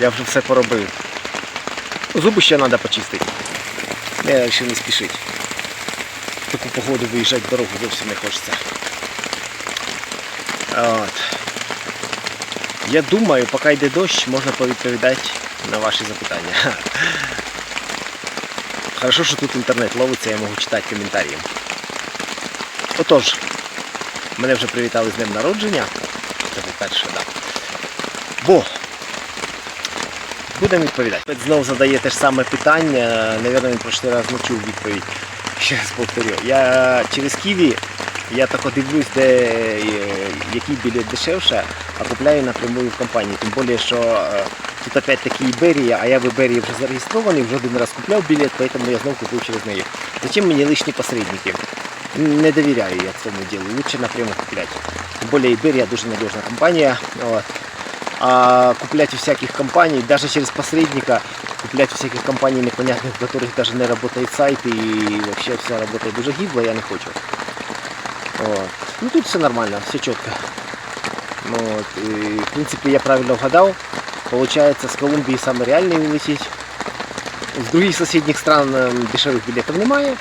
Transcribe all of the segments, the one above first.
Я вже все поробив. Зуби ще треба почистити. Я ще не спішить. В таку погоду виїжджати в дорогу зовсім не хочеться. От. Я думаю, поки йде дощ, можна повідповідати на ваші запитання. Хорошо, що тут інтернет ловиться, я можу читати коментарі. Отож, мене вже привітали з днем народження. Це по-перше, так. Бо будемо відповідати. Знов задає те ж саме питання. Навірно, він прошлий раз не чув відповідь. Ще раз повторю. Я через Києві, я так дивлюсь, де е, який білет дешевше, а купляю напрямую в компанії. Тим більше, що е, тут опять таки Іберія, а я в Іберії вже зареєстрований, вже один раз купляв білет, тому я знову купив через неї. Зачем мені лишні посередники? Не довіряю я цьому ділу, лучше напряму купляти. Тим більше Іберія дуже надіжна компанія. От А куплять у всяких компаний, даже через посредника, куплять у всяких компаний непонятных, в которых даже не работает сайт и вообще все работает дуже гибло, я не хочу. Вот. Ну тут все нормально, все четко. Ну, Вот. И, в принципе, я правильно угадал. Получается, с Колумбии самый реальный улететь. З других соседних стран ем, дешевих білетів немає.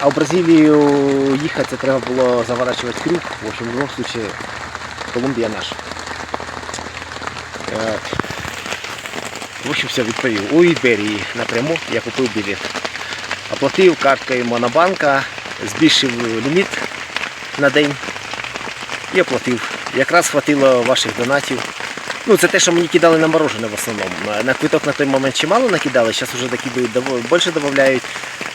А в Бразилію їхати це треба було заворачувати крюк. В общем, в любом случае, Колумбія наша. Е, В общем, все відповів. У Іберії напряму я купив білет. Оплатив карткою Монобанка, збільшив ліміт на день і оплатив. Якраз хватило ваших донатів. Ну, це те, що мені кидали на морожене в основному. На квиток на той момент чимало накидали, зараз вже докидують, більше додають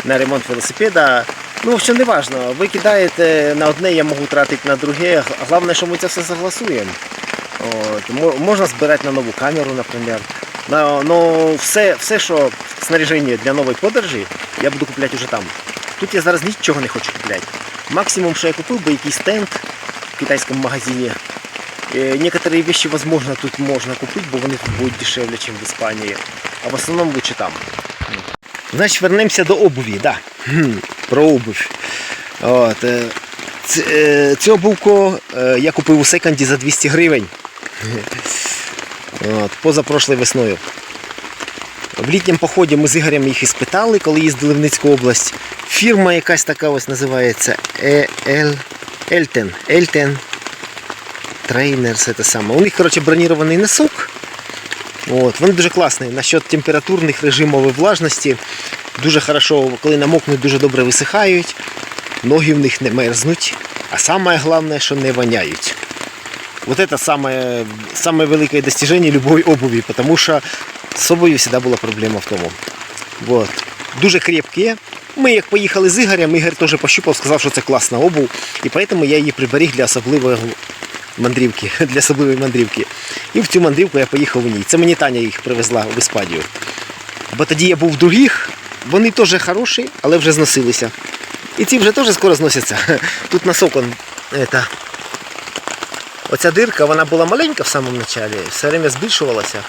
на ремонт велосипеда. Ну, що не важно, ви кидаєте на одне, я можу тратити на друге. Головне, що ми це все согласуємо. От, можна збирати на нову камеру, наприклад. На, ну, все, все, що снаряження для нової подорожі, я буду купляти вже там. Тут я зараз нічого не хочу купляти. Максимум, що я купив, би якийсь стенд в китайському магазині. Е, Некоторые вещи, возможно, тут можно купить, бо вони тут будуть дешевле, ніж в Іспанії. А в основному лучше там. Значить, вернемося до обуві, да. Про обувь. От, е, ц- е, Цю обувку я купив у секонді за 200 гривень. От, позапрошлою весною. В літньому поході ми з Ігорем їх і спитали, коли їздили в Ницьку область. Фірма якась така ось називається Е- Ел- Ельтен. Ельтен Трейнерс, це саме. У них, коротше, бронірований носок. От, він дуже класний. Насчет температурних режимів і влажності. Дуже хорошо, коли намокнуть, дуже добре висихають. Ноги в них не мерзнуть. А саме головне, що не воняють. Вот это самое, самое великое достижение любой обуви, потому що з обувью всегда була проблема в тому. Вот. Дуже крепкі. Ми як поїхали з Ігорем, Ігор теж пощупав, сказав, що це класна обув, і тому я її приберіг для особливої мандрівки, для особливої мандрівки. І в цю мандрівку я поїхав у ній. Це мені Таня їх привезла в Іспанію. Бо тоді я був в других, вони теж хороші, але вже зносилися. І ці вже теж скоро зносяться. Тут носок он, это, Оця дирка вона була маленька в самому початку, все время збільшувалася.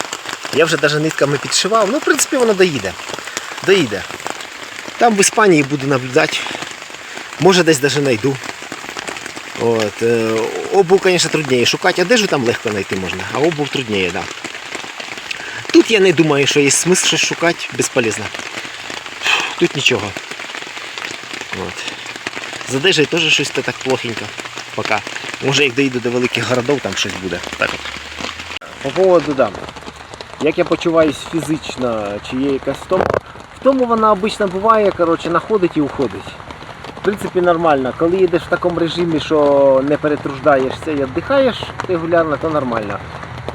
Я вже навіть нитками підшивав. Ну, в принципі, воно доїде. Доїде. Там в Іспанії буду наблюдати. Може десь навіть знайду. От, е, обув, звісно, трудніше шукати, одежу там легко знайти можна, а обув трудніше, так. Да. Тут я не думаю, що є смисл щось шукати, безполезно. Тут нічого. От. З одежею теж щось так плохенько. Пока. Може як доїду до великих городів, там щось буде. Так от. По поводу дам. Як я почуваюсь фізично, чи є якась втома. В тому вона обично буває, коротше, находить і уходить. В принципі, нормально. Коли їдеш в такому режимі, що не перетруждаєшся і віддихаєш регулярно, то нормально.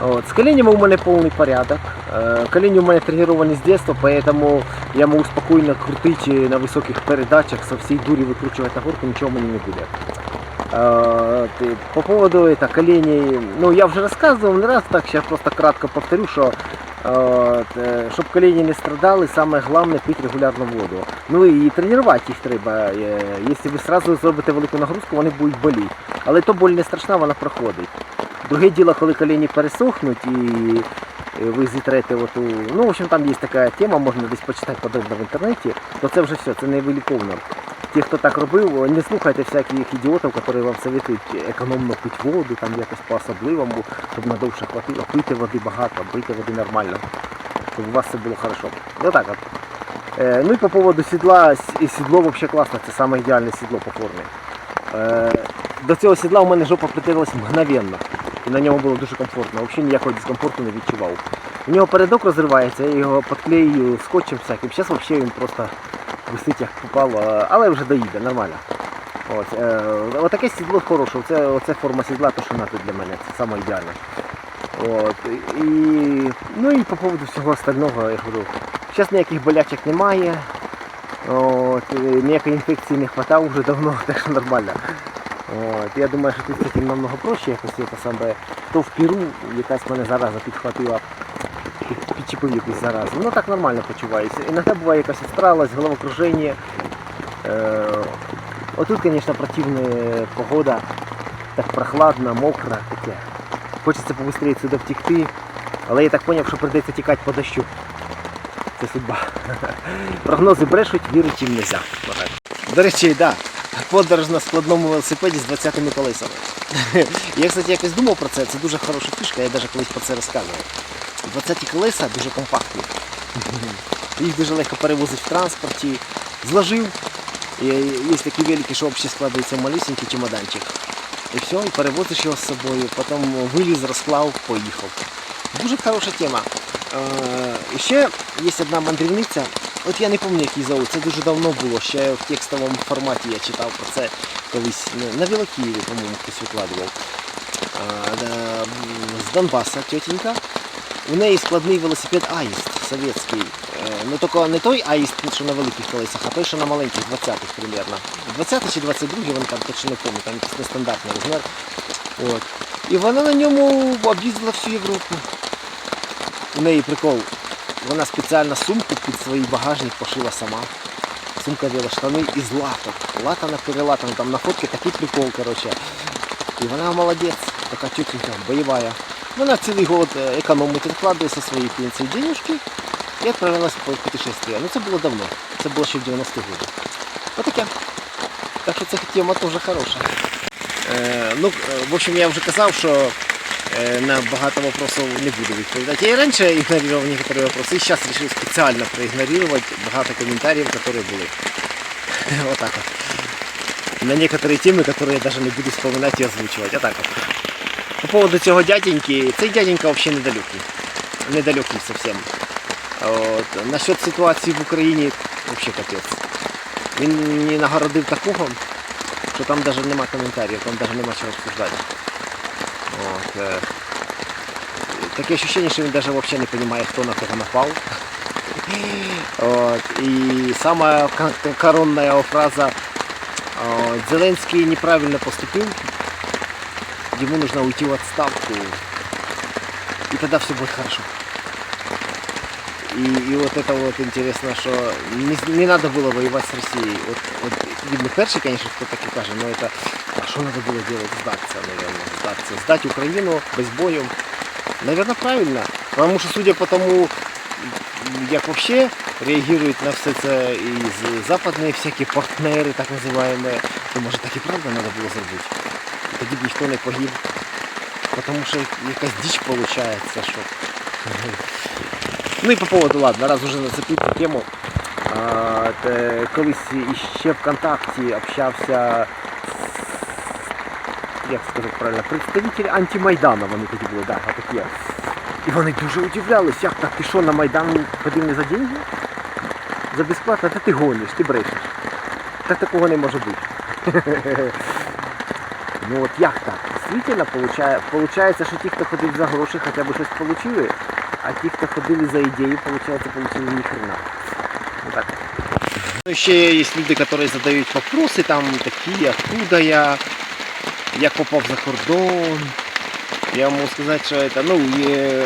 От. З коленями у мене повний порядок. Е, Колені у мене треновані з дитинства, поэтому я можу спокійно крутити на високих передачах, со всій дурі викручувати на горку, нічого мені не буде. Э, ты- По поводу это, коленей, ну я уже рассказывал не раз, так сейчас просто кратко повторю, что щоб колені не страдали, саме головне пити регулярно воду. Ну і тренувати їх треба. Е, Якщо ви одразу зробите велику нагрузку, вони будуть боліти. Але то боль не страшна, вона проходить. Друге діло, коли колені пересохнуть і е, ви зітрете оту. Ну, в общем, там є така тема, можна десь почитати подробно в інтернеті, то це вже все, це не виліковно. ті, хто так робив, не слухайте всяких ідіотів, які вам советують економно пити воду, там якось по-особливому, щоб надовше хватило, пити води багато, пити води нормально, щоб у вас все було хорошо. Ну так от. Е, ну і по поводу сідла, сідло взагалі класно, це саме ідеальне сідло по формі. Е, до цього сідла у мене жопа притерлась мгновенно. І на ньому було дуже комфортно. Взагалі ніякого дискомфорту не відчував. У нього передок розривається, я його підклею скотчем всяким. Зараз взагалі він просто висить як попало, але вже доїде, нормально. От, е, отаке сідло хороше, оце, оце форма сідла, то що надо для мене, це саме. От, і, ну і по поводу всього остального, я говорю, зараз ніяких болячок немає. От, ніякої інфекції не хватав вже давно, так що нормально. От, я думаю, що тут з намного проще якось це саме. То в Перу якась мене зараза підхватила, якусь заразу. Ну так нормально почуваюся. Іноді буває якась астралась, головокруження. Е, отут, звісно, противна погода, так прохладно, мокро таке. Хочеться побыстрее сюди втекти, але я так зрозумів, що прийдеться тікати по дощу. Це судьба. Прогнози брешуть, вірити їм не можна. До речі, так. Да. Подорож на складному велосипеді з 20-ми колесами. Я, кстати, якось думав про це, це дуже хороша фішка, я навіть колись про це розказував. 20 колеса дуже компактні. Їх дуже легко перевозити в транспорті. Зложив. І Є такі велики, що взагалі складається в малюсенький чемоданчик. І все, і перевозиш його з собою, потім виліз, розклав, поїхав. Дуже хороша тема. Е, і ще є одна мандрівниця. От я не пам'ятаю, як її зовут, це дуже давно було, ще в текстовому форматі я читав про це колись. На Вілокієві, по-моєму, хтось викладував. Да, з Донбаса тетенька. У неї складний велосипед Аїст совєтський. Е, Ну тільки не той Аїст, що на великих колесах, а той, що на маленьких, 20-х примерно. 20 чи 22 вони там точно не пам'ятаю, там якийсь нестандартний розмір. От. І вона на ньому об'їздила всю Європу. У неї прикол. Вона спеціально сумку під свій багажник пошила сама. Сумка біла штани із латок. Латана перелатана, там на фотці такий прикол, коротше. І вона молодець, така тетенька, бойова. Вона цілий год е, економить, відкладує зі своєї пенсії денежки і відправилась по путешествие. Ну це було давно. Це було ще в 90-х годах. Отаке. Так що ця тема теж хороша. Е, ну, е, в общем, я вже казав, що е, на багато вопросов не буду відповідати. Я і раніше ігнорував некоторые вопросы, і зараз вирішив спеціально проігнорувати багато коментарів, які були. Вот так вот. На некоторые темы, которые я даже не буду вспоминать и озвучивать. А так вот. По поводу цього дяденьки, цей дяденька взагалі недалекий. Недалекий совсем. От. Насчет ситуації в Україні взагалі капець. Він мені нагородив такого, що там навіть нема коментарів, там навіть нема чого обсуждати. От. е. Таке ощущение, що він навіть взагалі не розуміє, хто на кого напав. От. І сама кон- коронная фраза От, Зеленский неправильно поступил, ему нужно уйти в отставку, и тогда все будет хорошо. И, и вот это вот интересно, что не, не надо было воевать с Россией. Вот, вот видно, перший, конечно, кто так и каже, но это, а что надо было делать? Сдаться, наверное, сдаться. Сдать Украину без бою. Наверное, правильно. Потому что, судя по тому, як вообще реагують на все це і з- западні всякі партнери, так називаємо, то може так і правда треба було зробити. Тоді б ніхто не погиб. Тому що якась діч виходить, що. Ну і по поводу, ладно, раз уже зацепив цю тему. А, те, колись іще ВКонтакті общався з, як сказати правильно, представителі антимайдану вони тоді були, да, такі. І вони дуже удивлялись, як так, ти що на Майдан ходив не за деньги? За безплатно, та ти гониш, ти брешеш. Так такого не може бути. Ну от як так? Дійсно, получає, получається, що ті, хто ходив за гроші, хоча б щось отримали, а ті, хто ходили за ідею, получається, получили ні хрена. Ну так. Ну, ще є люди, які задають вопроси, там такі, откуда я, як попав за кордон. Я можу сказати, що це, ну, є,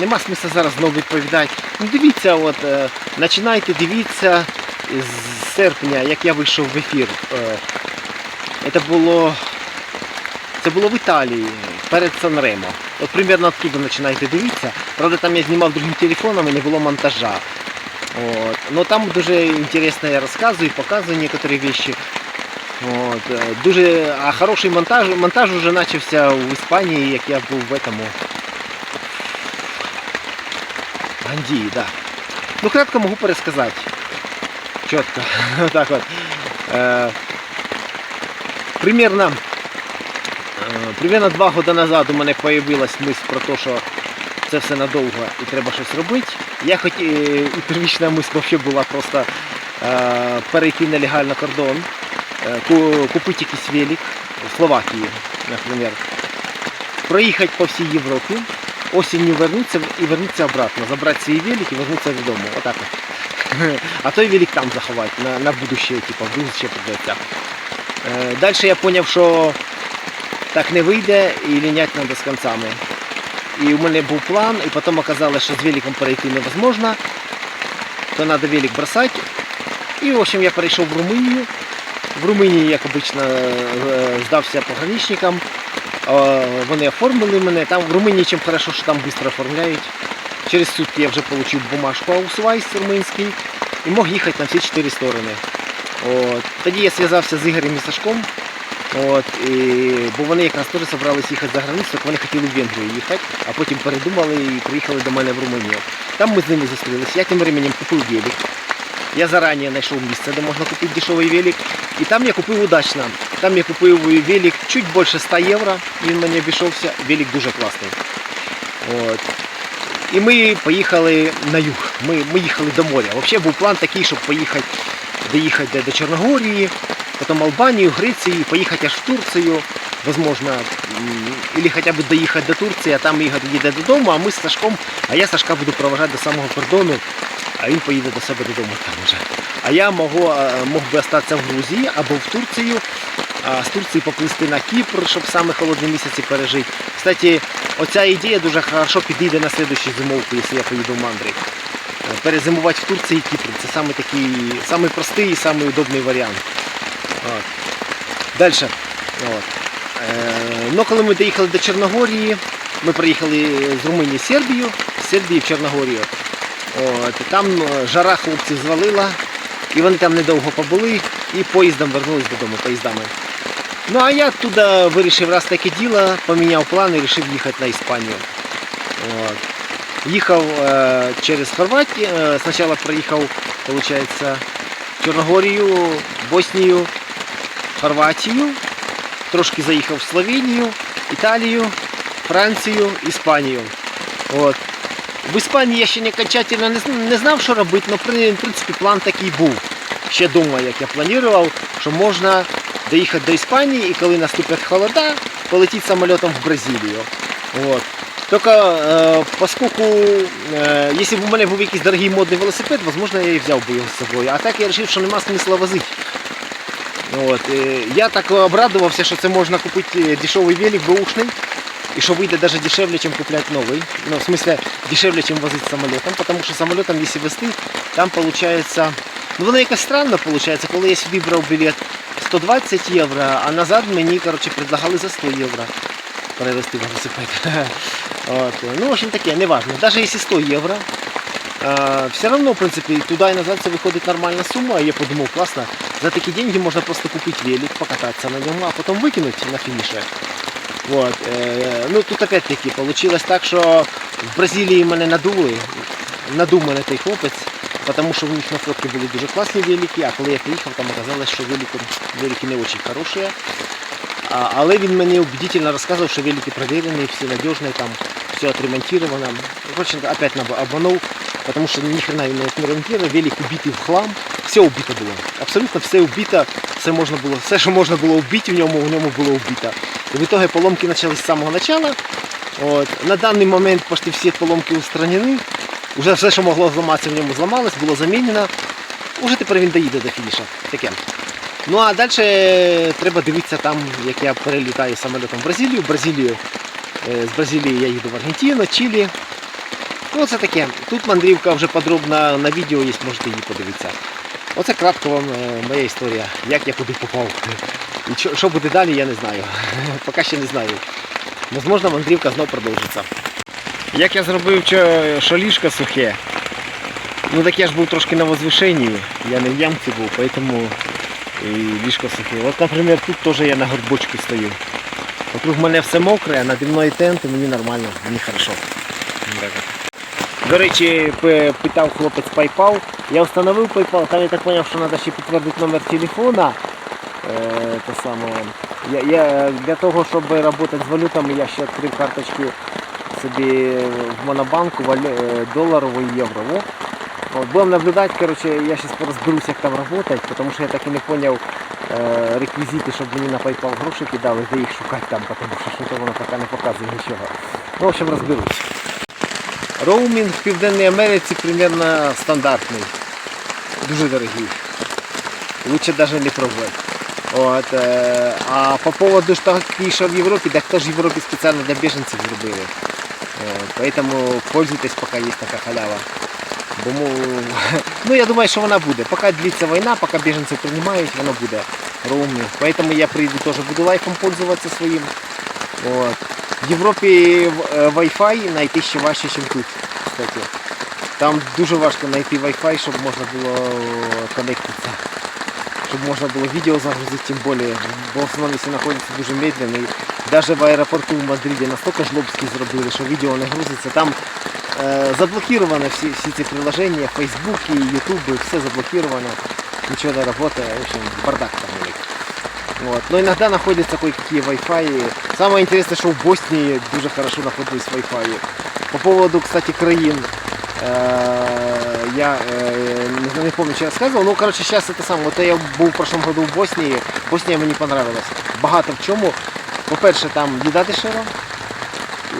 нема смисла зараз знову відповідати. Ну, дивіться, от, е, починайте дивіться з серпня, як я вийшов в ефір. Е, Це було, це було в Італії, перед Санремо. От примерно оттуда починайте дивитися. Правда, там я знімав другим телефоном і не було монтажа. Вот. Но там дуже интересно я рассказываю, показываю некоторые вещи. Вот. е, Дуже, а хороший монтаж, монтаж уже начався в Іспанії, як я був в этому. В Гандії, да. Ну, кратко можу пересказати. Чітко. так от. Е, примерно, е, примерно два роки назад у мене появилась мисль про те, що це все надовго і треба щось робити. Я хоч і, і первічна мисль взагалі була просто е, перейти нелегально кордон, е, купити якийсь велик в Словакії, наприклад, проїхати по всій Європі, осінню вернутися і вернутися обратно, забрати свій велик і вернутися додому. Отак от. А той велик там заховати на, на будущее, типу, вдруг ще придеться. Е, Далі я зрозумів, що так не вийде і лінять треба з концами. І у мене був план, і потім оказалось, що з великом перейти невозможно, то треба велик бросати. І, в общем, я перейшов в Румунію. В Румунії, як обично, е, здався пограничникам. Е, Вони оформили мене. Там в Румунії чим хорошо, що там швидко оформляють. Через сутки я вже отримав бумажку Аусвайс румунський і мог їхати на всі чотири сторони. От. Тоді я зв'язався з Ігорем і Сашком. От, і, бо вони якраз теж зібралися їхати за границю, вони хотіли в Венгрію їхати, а потім передумали і приїхали до мене в Румунію. Там ми з ними зустрілися. Я тим временем купив велик. Я зарані знайшов місце, де можна купити дешевий велик. І там я купив удачно. Там я купив велик чуть більше 100 євро. Він мені обійшовся. Велик дуже класний. От. І ми поїхали на юг. Ми, ми їхали до моря. Взагалі був план такий, щоб поїхати, доїхати до- Чорногорії, потім Албанію, Грецію, поїхати аж в Турцію, возможно, или хоча б доїхати до Турції, а там Ігор їде додому, а ми з Сашком, а я Сашка буду проважати до самого кордону, а він поїде до себе додому там вже. А я можу, е, мог би остатися в Грузії або в Турцію, а з Турції поплисти на Кіпр, щоб саме холодні місяці пережити. Кстати, оця ідея дуже хорошо підійде на слідущу зимовку, якщо я поїду в мандри. Е, Перезимувати в Турції і Кіпр. Це саме такий, самий простий і самий удобний варіант. От. Далі. От. Е, ну, коли ми доїхали до Чорногорії, ми приїхали з Румунії в Сербію, з Сербії в Чорногорію. От. Там е, жара хлопців звалила, і вони там недовго побули і поїздом вернулись додому поїздами. Ну а я туди вирішив раз таке діло, поміняв план і вирішив їхати на Іспанію. От. Їхав е, через Хорватію, е, спочатку проїхав, виходить, Чорногорію, Боснію, Хорватію, трошки заїхав в Словенію, Італію, Францію, Іспанію. От. В Іспанії я ще не окончательно не, знав, що робити, але в принципі план такий був. Ще думаю, як я планував, що можна доїхати до Іспанії і коли наступять холода, полетіти самолітом в Бразилію. От. Тільки е, поскольку, е, якщо б у мене був якийсь дорогий модний велосипед, можливо, я і взяв би його з собою. А так я вирішив, що нема смисла возити. От, я так обрадувався, що це можна купити е, дешевий велик бэушний, і що вийде навіть дешевле, ніж купляти новий. Ну, в смысле, дешевле, ніж возити самолітом, тому що самолітом, якщо везти, там виходить, ну воно якось странно виходить, коли я сюди брав білет 120 євро, а назад мені, коротше, предлагали за 100 євро перевезти велосипед. От, ну, в общем таке, неважно. Навіть якщо 100 євро, а, все равно, в принципе, туда и назад це виходить нормальна сума. Я подумав, класно, за такі деньги можна просто купити велик, покататися на ньому, а потім викинути на фініше. Вот. Е, ну тут опять-таки получилось так, що в Бразилії мене надули, надув мене той хлопець, тому що в них на фотки були дуже класні велики, а коли я приїхав, там оказалось, що велики, велики не дуже хороші. Але він мені убедительно розказував, що велики проверені, всі надіжні, там все отремонтировано. Короче, опять обманув, потому что ни хрена не ремонтировал, велик убитий в хлам, все убито було. Абсолютно все убито, все можна було, все, що можна було вбити в ньому, в ньому було вбито. І в итоге поломки почались з самого начала. От. На даний момент почти всі поломки устранені. Уже все, що могло зламатися в ньому, зламалось, було замінено. Уже тепер він доїде до фініша. Таке. Ну а далі треба дивитися там, як я перелітаю самолітом в Бразилію. Бразилію е, з Бразилії я їду в Аргентину, Чилі. Ну це таке. Тут мандрівка вже подробно на відео є, можете її подивитися. Оце кратко вам е, моя історія, як я куди попав. І що, буде далі, я не знаю. Поки ще не знаю. Можливо, мандрівка знов продовжиться. Як я зробив, що сухе. Ну так я ж був трошки на возвишенні, я не в ямці був, поэтому і ліжко сухе. От, наприклад, тут теж я на горбочку стою. Вокруг мене все мокре, а наді мною тент, і мені нормально, мені хорошо. До речі, питав хлопець PayPal. Я встановив PayPal, там я так зрозумів, що треба ще підтвердити номер телефона. Е, саме. Я, я, для того, щоб працювати з валютами, я ще відкрив карточки собі в монобанку валю, е, доларову і євро. Во. От, будемо наблюдати, короче, я зараз розберусь, як там працювати, тому що я так і не зрозумів реквізити, щоб мені на PayPal гроші кидали, де їх шукати там, тому що що воно поки не показує нічого. Ну, в общем, розберусь. Роумінг в Південній Америці примерно стандартний. Дуже дорогий. Лучше навіть не пробувати. От, е, а по поводу того, що в Європі, так теж в Європі спеціально для біженців зробили. От, поэтому пользуйтесь, поки є така халява. Бо, му- ну, я думаю, що вона буде. Поки длиться війна, поки біженців приймають, воно буде роумінг. Поэтому я прийду теж буду лайфом пользуватися своїм. От. В Європі е, Wi-Fi знайти ще важче, ніж тут. Кстати. Там дуже важко знайти Wi-Fi, щоб можна було коннектитися. Щоб можна було відео загрузити, тим більше. Бо в основному всі знаходиться дуже медленно. І навіть в аеропорту в Мадриді настільки жлобські зробили, що відео не грузиться. Там е, заблокировано всі, всі ці приложення, Facebook, YouTube, все заблокировано. Нічого не працює. В общем, бардак там у них. Вот. Но иногда находятся кое-какие Wi-Fi. Самое интересное, что в Боснии дуже хорошо находились Wi-Fi. По поводу, кстати, краин. э, Я э, не, не помню, что я рассказывал. Ну, короче, сейчас это самое. Вот я був в прошлом году в Боснії. Боснія мені понравилась. Багато в чому. По-перше, там їда дешева.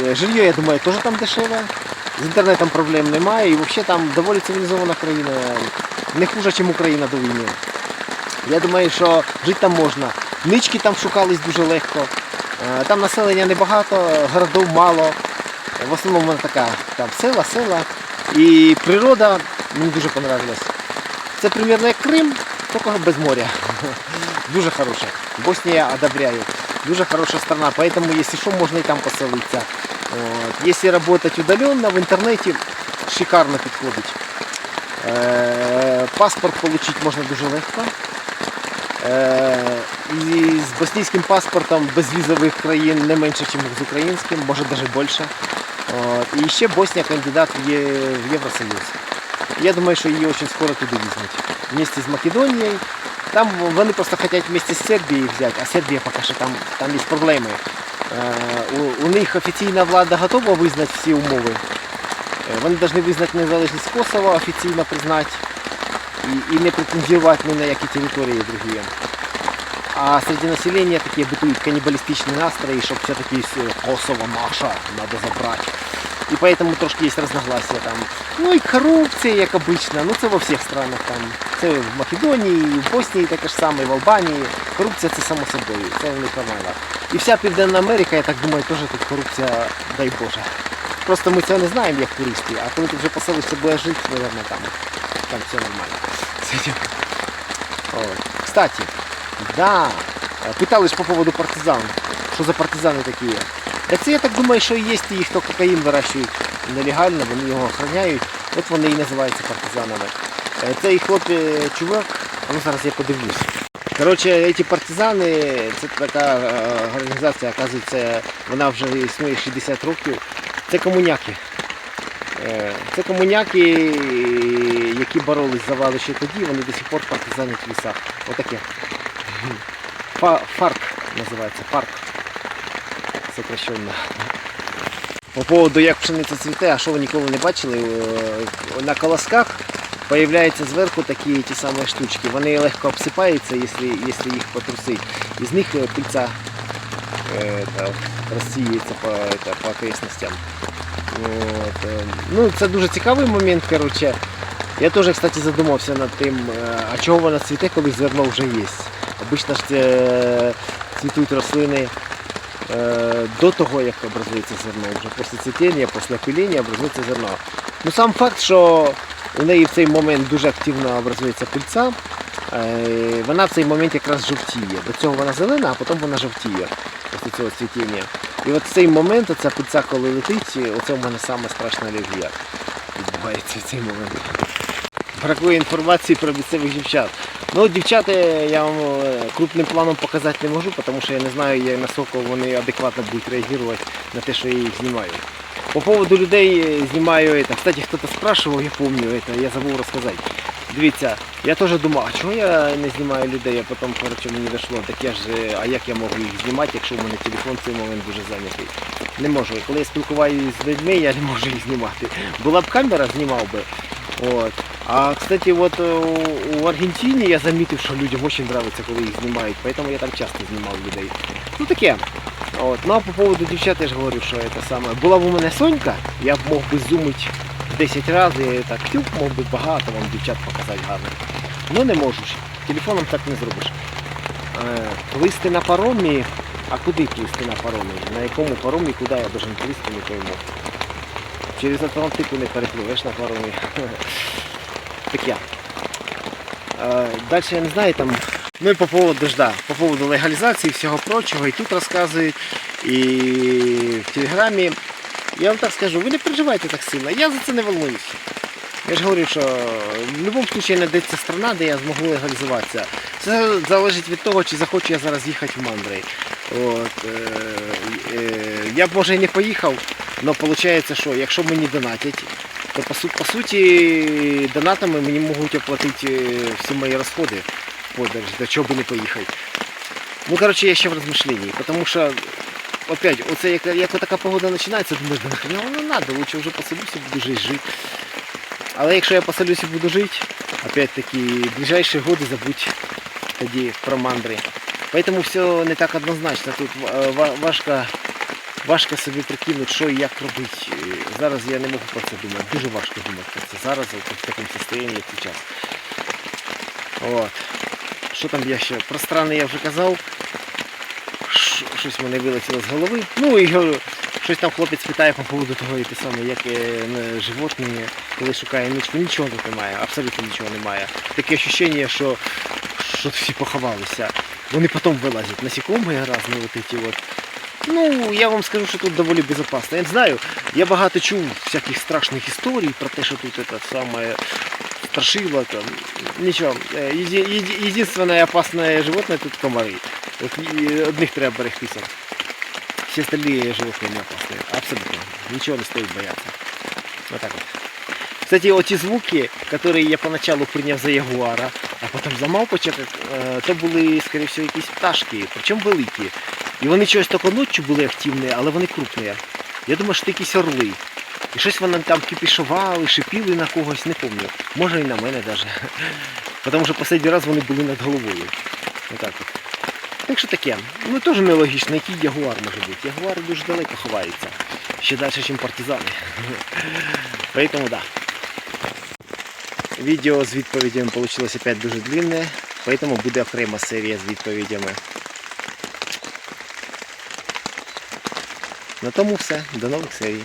Е, Жилье, я думаю, теж там дешеве. З інтернетом проблем немає. І взагалі там доволі цивілізована країна. Не хуже, ніж Україна до війни. Я думаю, що жити там можна. Нички там шукались дуже легко. Е, Там населення небагато, городів мало. В основному вона така там села, села. І природа мені дуже понравилась. Це примерно як Крим, тільки без моря. Дуже хороша. Боснія одобряю. Дуже хороша страна, поэтому, если что, можно и там поселиться. Вот. Если работать удаленно в интернете, шикарно підходить. Е, Паспорт получить можна дуже легко. Е, І з боснійським паспортом безвізових країн не менше, ніж з українським, може навіть більше. От. І ще Боснія кандидат в Є- в Євросоюз. Я думаю, що її дуже скоро туди візьмуть. Вместе з Македонією. Там вони просто хочуть вместе з Сербією взяти, а Сербія поки що там, там є проблеми. Е, У, них офіційна влада готова визнати всі умови. Е, Вони повинні визнати незалежність Косова, офіційно признати і, і не претендувати ні на які території другі. А серед населення такі бутують канібалістичні настрої, щоб все-таки Косово наша, треба забрати. І поэтому трошки є розногласия там. Ну і корупція, як обично, ну це во всіх странах там. Це в Македонії, в Боснії таке ж саме, в Албанії. Корупція це само собою, це в них нормально. І вся Південна Америка, я так думаю, теж тут корупція, дай Боже. Просто ми цього не знаємо як туристи, а коли ти вже поселишся, будеш жити, мабуть, там, там все нормально. Кстати, да, питали по поводу партизан. Що за партизани такі є? Це я так думаю, що є ті, хто кокаїн вирощують нелегально, вони його охороняють. От вони і називаються партизанами. Е, Цей хлопець чувак, а ну зараз я подивлюсь. Коротше, ці партизани, це така е, організація, оказується, вона вже існує 60 років. Це комуняки. Е, Це комуняки, які боролись за владу ще тоді, вони до сих пор партизанять в лісах. Отаке. Фарк називається, фарк. Сокращенно. По поводу як пшениця цвіте, а що ви ніколи не бачили, е, на колосках появляються зверху такі ті самі штучки. Вони легко обсипаються, якщо, їх потрусити. Із них е, пильця е, розсіюється по, по окрестностям. От, е, ну, це дуже цікавий момент, коротше. Я теж, кстати, задумався над тим, а чого вона цвіте, коли зерно вже є. Обично ж це цвітуть рослини до того, як образується зерно. Вже після цвітіння, після пиління образується зерно. Ну сам факт, що у неї в цей момент дуже активно образується пильця, е, вона в цей момент якраз жовтіє. До цього вона зелена, а потім вона жовтіє після цього цвітіння. І от в цей момент, оця пильця, коли летить, оце в мене саме страшна алергія. Відбувається в цей момент. бракує інформації про місцевих дівчат. Ну, дівчата я вам е, крупним планом показати не можу, тому що я не знаю, наскільки вони адекватно будуть реагувати на те, що я їх знімаю. По поводу людей е, знімаю это. Кстати, хто-то я пам'ятаю, это, я забув розказати. Дивіться, я теж думав, а чого я не знімаю людей, а потім коротше, мені дійшло, так я ж, е, а як я можу їх знімати, якщо в мене телефон цей момент дуже зайнятий. Не можу. Коли я спілкуваюся з людьми, я не можу їх знімати. Була б камера, знімав би. От. А кстати, вот е, у- у Аргентині я замітив, що людям дуже подобається, коли їх знімають, поэтому я там часто знімав людей. Ну таке. От. Ну а по поводу дівчат я ж говорю, що це саме. Була б у мене Сонька, я б мог би зумити 10 разів, і так тюк, мог би багато вам дівчат показати гарно. Ну не можу. Телефоном так не зробиш. Плисти на паромі, а куди плисти на паромі? На якому паромі, куди я должен плисти, не пойму. Через Атлантику не перепливеш на паромі. Таке. Е, Далі я не знаю там. Ну і по поводу да, по поводу легалізації всього прочого, і тут розказують, і в Телеграмі. Я вам так скажу, ви не переживайте так сильно, я за це не волнуюся. Я ж говорю, що в будь-якому випадку знайдеться страна, де я зможу легалізуватися. Це залежить від того, чи захочу я зараз їхати в Мандрей. От, е, е, я б може і не поїхав, але виходить, що якщо мені донатять, то по, су- по суті донатами мені можуть оплатити е, всі мої розходи в подорож, до чого би не поїхати. Ну, коротше, я ще в розмишленні, тому що опять, оце як, як така погода починається, думаєш, да нахрена воно надо, лучше вже поселюся, буду жити, жити. Але якщо я поселюся буду жити, опять-таки, в ближайші роки забудь тоді про мандри. Поэтому все не так однозначно. Тут е, важко, важко собі прикинути, що і як робити. Е, Зараз я не можу про це думати. Дуже важко думати про це зараз, в такому стані, як зараз. От. Що там я ще? Про страни я вже казав. Щось мене вилетіло з голови. Ну і щось там хлопець питає по поводу того, і те саме, як е, животні, коли шукає нічку. Нічого тут немає, абсолютно нічого немає. Таке відчуття, що, що всі поховалися. Вони потім вилазять. Насікомі от ці от. Ну, я вам скажу, що тут доволі безпечно. Я не знаю, я багато чув всяких страшних історій про те, що тут це саме страшило. Там. Нічого. Е, еди- еди- Единственное опасное животное тут комары. От, і одних треба берегтися. Всі остальные животные не опасные. Абсолютно. Ничего не стоит бояться. Вот так вот. Кстати, оті звуки, які я поначалу прийняв за ягуара, а потім за мавпочок, е, то були, скоріше всього, якісь пташки, причому великі. І вони чогось тільки ночі були активні, але вони крупні. Я думаю, що це якісь орли. І щось вони там кипішували, шипіли на когось, не пам'ятаю. Може і на мене навіть. Тому що останній раз вони були над головою. Отак от. Так що таке. Ну теж нелогічно, який ягуар може бути. Ягуари дуже далеко ховаються. Ще далі, ніж партизани. Поэтому да. Відео з відповідями вийшло опять дуже длинне, поэтому буде окрема серія з відповідями. На тому все. До нових серій.